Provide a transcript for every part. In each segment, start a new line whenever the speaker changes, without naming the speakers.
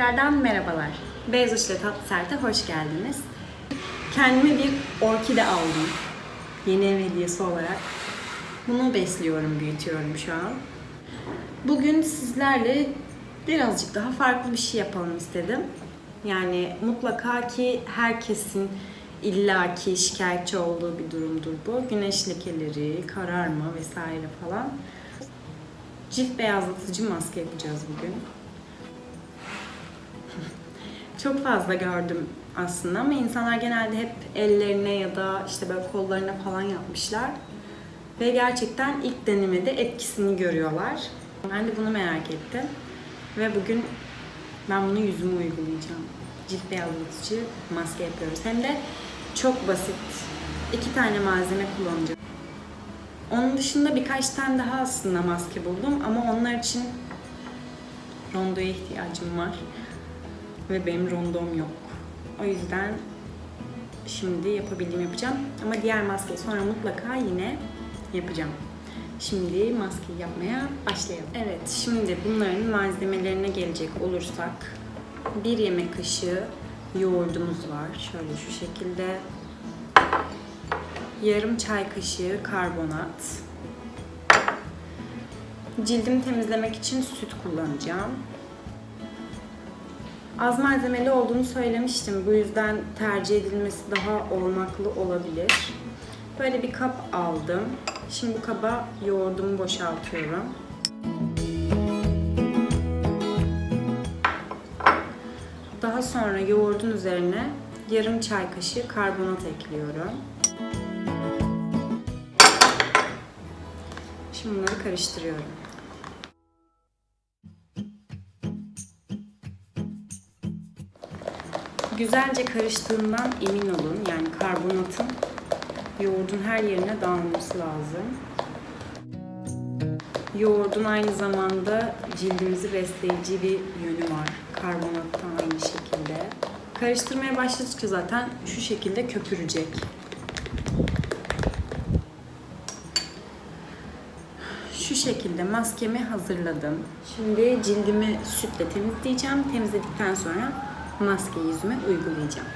tekrardan merhabalar. Beyaz Uç'la Tatlı Sert'e hoş geldiniz. Kendime bir orkide aldım. Yeni ev hediyesi olarak. Bunu besliyorum, büyütüyorum şu an. Bugün sizlerle birazcık daha farklı bir şey yapalım istedim. Yani mutlaka ki herkesin illaki şikayetçi olduğu bir durumdur bu. Güneş lekeleri, kararma vesaire falan. Cilt beyazlatıcı maske yapacağız bugün. Çok fazla gördüm aslında ama insanlar genelde hep ellerine ya da işte böyle kollarına falan yapmışlar. Ve gerçekten ilk denemede etkisini görüyorlar. Ben de bunu merak ettim. Ve bugün ben bunu yüzüme uygulayacağım. Cilt beyazlatıcı maske yapıyoruz. Hem de çok basit. İki tane malzeme kullanacağım. Onun dışında birkaç tane daha aslında maske buldum ama onlar için rondoya ihtiyacım var. Ve benim rondom yok. O yüzden şimdi yapabildiğimi yapacağım. Ama diğer maskeyi sonra mutlaka yine yapacağım. Şimdi maskeyi yapmaya başlayalım. Evet, şimdi bunların malzemelerine gelecek olursak bir yemek kaşığı yoğurdumuz var. Şöyle şu şekilde yarım çay kaşığı karbonat. Cildimi temizlemek için süt kullanacağım. Az malzemeli olduğunu söylemiştim. Bu yüzden tercih edilmesi daha olmaklı olabilir. Böyle bir kap aldım. Şimdi bu kaba yoğurdumu boşaltıyorum. Daha sonra yoğurdun üzerine yarım çay kaşığı karbonat ekliyorum. Şimdi bunları karıştırıyorum. Güzelce karıştığından emin olun. Yani karbonatın yoğurdun her yerine dağılması lazım. Yoğurdun aynı zamanda cildimizi besleyici bir yönü var. Karbonattan aynı şekilde. Karıştırmaya başladıkça zaten şu şekilde köpürecek. Şu şekilde maskemi hazırladım. Şimdi cildimi sütle temizleyeceğim. Temizledikten sonra maskeyi yüzüme uygulayacağım.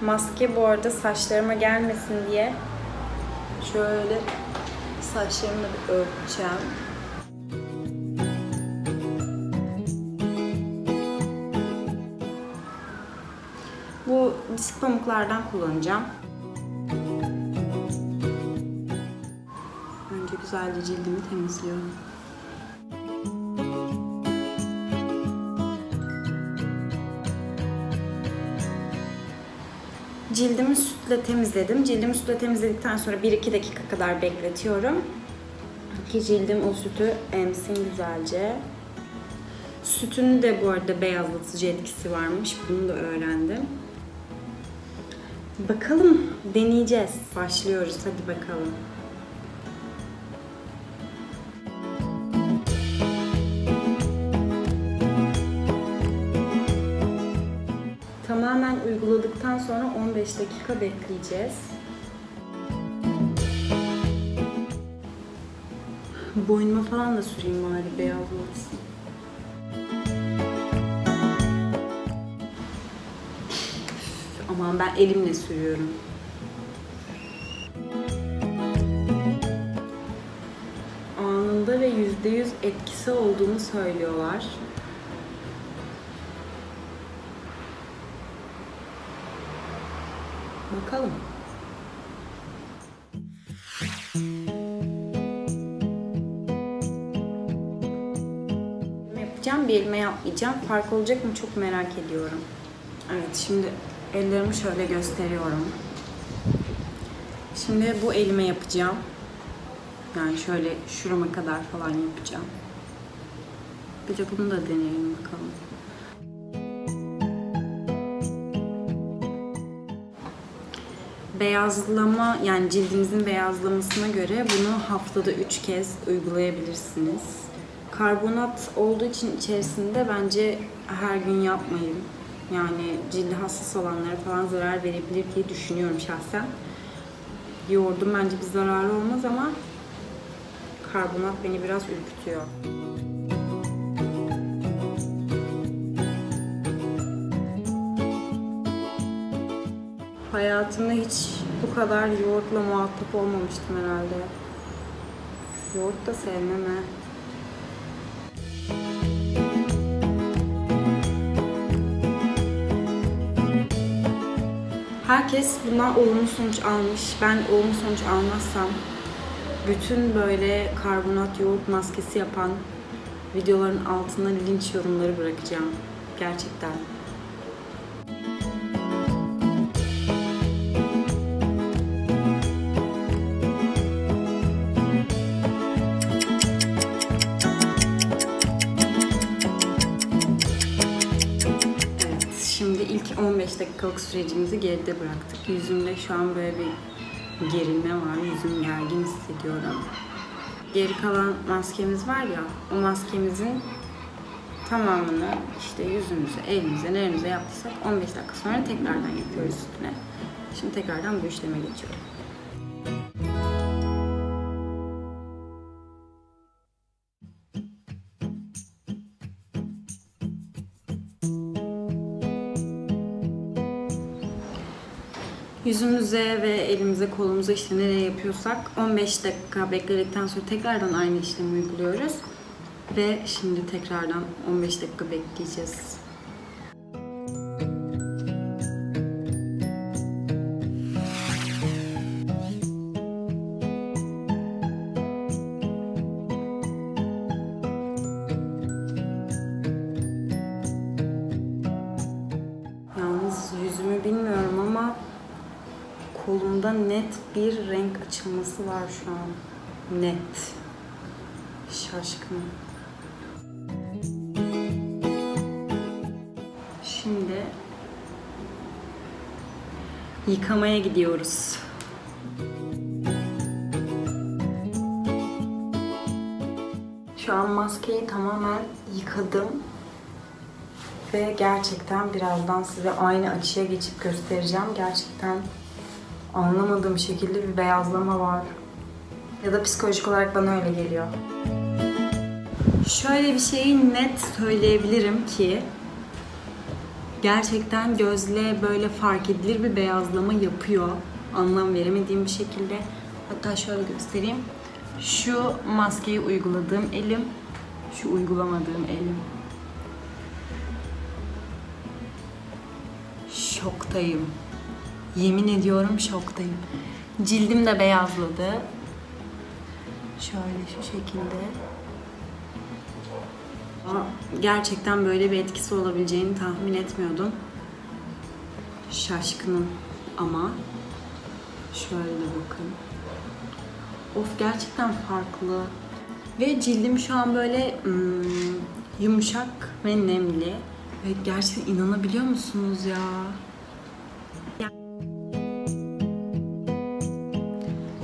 Maske bu arada saçlarıma gelmesin diye şöyle saçlarımla bir örteceğim. Bu disk pamuklardan kullanacağım. Önce güzelce cildimi temizliyorum. Cildimi sütle temizledim. Cildimi sütle temizledikten sonra 1-2 dakika kadar bekletiyorum. Ki cildim o sütü emsin güzelce. Sütün de bu arada beyazlatıcı etkisi varmış. Bunu da öğrendim. Bakalım deneyeceğiz. Başlıyoruz hadi bakalım. Sonra 15 dakika bekleyeceğiz. Boynuma falan da süreyim bari beyazlatsın. Aman ben elimle sürüyorum. Anında ve %100 etkisi olduğunu söylüyorlar. Bakalım. Yapacağım bir elime yapmayacağım. Fark olacak mı çok merak ediyorum. Evet şimdi ellerimi şöyle gösteriyorum. Şimdi bu elime yapacağım. Yani şöyle şurama kadar falan yapacağım. Bir de bunu da deneyelim bakalım. Beyazlama yani cildimizin beyazlamasına göre bunu haftada 3 kez uygulayabilirsiniz. Karbonat olduğu için içerisinde bence her gün yapmayın. Yani cildi hassas olanlara falan zarar verebilir diye düşünüyorum şahsen. Yoğurdun bence bir zararı olmaz ama karbonat beni biraz ürkütüyor. Hayatımda hiç bu kadar yoğurtla muhatap olmamıştım herhalde. Yoğurt da sevmem he. Herkes bundan olumlu sonuç almış. Ben olumlu sonuç almazsam bütün böyle karbonat yoğurt maskesi yapan videoların altına linç yorumları bırakacağım. Gerçekten. Sürecimizi geride bıraktık. Yüzümde şu an böyle bir gerilme var. Yüzüm gergin hissediyorum. Geri kalan maskemiz var ya, o maskemizin tamamını işte yüzümüze, elimize, neremize yaptıysak 15 dakika sonra tekrardan yapıyoruz üstüne. Şimdi tekrardan bu işleme geçiyorum. Yüzümüze ve elimize, kolumuza işte nereye yapıyorsak 15 dakika bekledikten sonra tekrardan aynı işlemi uyguluyoruz. Ve şimdi tekrardan 15 dakika bekleyeceğiz. Kolumda net bir renk açılması var şu an. Net. Şaşkınım. Şimdi yıkamaya gidiyoruz. Şu an maskeyi tamamen yıkadım. Ve gerçekten birazdan size aynı açıya geçip göstereceğim. Gerçekten anlamadığım şekilde bir beyazlama var. Ya da psikolojik olarak bana öyle geliyor. Şöyle bir şeyi net söyleyebilirim ki gerçekten gözle böyle fark edilir bir beyazlama yapıyor. Anlam veremediğim bir şekilde. Hatta şöyle göstereyim. Şu maskeyi uyguladığım elim, şu uygulamadığım elim. Şoktayım. Yemin ediyorum şoktayım. Cildim de beyazladı. Şöyle şu şekilde. Gerçekten böyle bir etkisi olabileceğini tahmin etmiyordum. Şaşkınım ama şöyle bakın. Of gerçekten farklı. Ve cildim şu an böyle hmm, yumuşak ve nemli. Ve gerçekten inanabiliyor musunuz ya?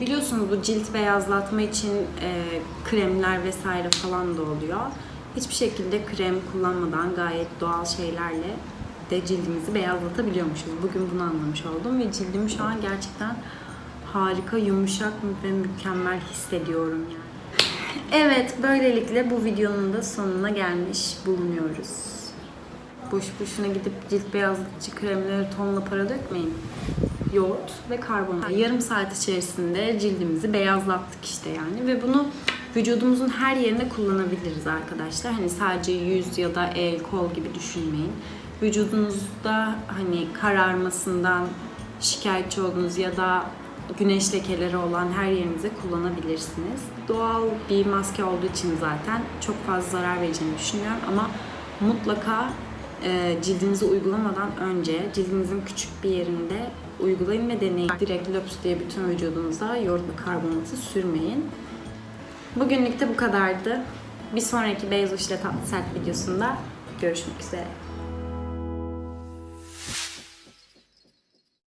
Biliyorsunuz bu cilt beyazlatma için e, kremler vesaire falan da oluyor. Hiçbir şekilde krem kullanmadan gayet doğal şeylerle de cildimizi beyazlatabiliyormuşuz. Bugün bunu anlamış oldum ve cildimi şu an gerçekten harika, yumuşak ve mükemmel hissediyorum yani. Evet, böylelikle bu videonun da sonuna gelmiş bulunuyoruz. Boş boşuna gidip cilt beyazlatıcı kremlere tonla para dökmeyin. Yoğurt ve karbonat. Yarım saat içerisinde cildimizi beyazlattık işte yani ve bunu vücudumuzun her yerine kullanabiliriz arkadaşlar. Hani sadece yüz ya da el, kol gibi düşünmeyin. Vücudunuzda hani kararmasından şikayetçi olduğunuz ya da güneş lekeleri olan her yerinize kullanabilirsiniz. Doğal bir maske olduğu için zaten çok fazla zarar vereceğini düşünmüyorum ama mutlaka cildinize uygulamadan önce cildinizin küçük bir yerinde uygulayın ve deneyin. Direkt löps diye bütün vücudunuza yoğurt ve karbonatı sürmeyin. Bugünlük de bu kadardı. Bir sonraki Beyaz ile Tatlı Sert videosunda görüşmek üzere.